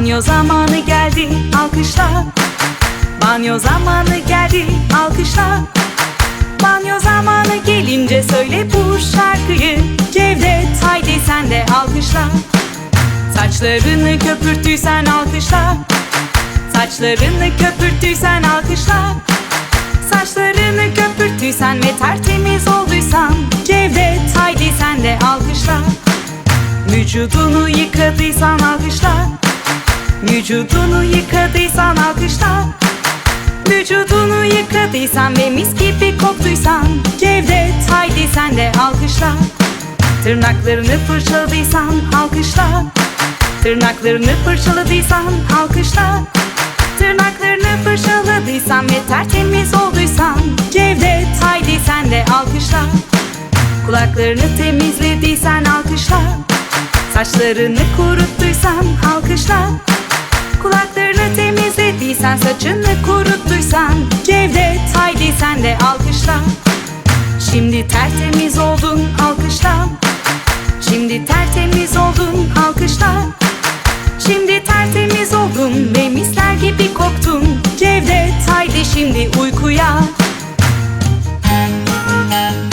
Banyo zamanı geldi alkışla. Banyo zamanı geldi alkışla. Banyo zamanı gelince söyle bu şarkıyı. Cevdet haydi sen de alkışla. Saçlarını köpürttüysen alkışla. Saçlarını köpürttüysen alkışla. Saçlarını köpürttüysen ve tertemiz olduysan. Cevdet haydi sen de alkışla. Vücudunu yıkadıysan alkışla Vücudunu yıkadıysan alkışla. Vücudunu yıkadıysan ve mis gibi koktuysan Cevdet haydi sen de alkışla. Tırnaklarını fırçaladıysan alkışla. Tırnaklarını fırçaladıysan alkışla. Tırnaklarını fırçaladıysan ve tertemiz olduysan Cevdet haydi sen de alkışla. Kulaklarını temizlediysen alkışla. Saçlarını kuruttuysan alkışla saçını kuruttuysan Cevdet haydi sen de alkışla. Şimdi tertemiz oldun alkışla. Şimdi tertemiz oldun alkışla. Şimdi tertemiz oldun ve misler gibi koktun. Cevdet haydi şimdi uykuya. Müzik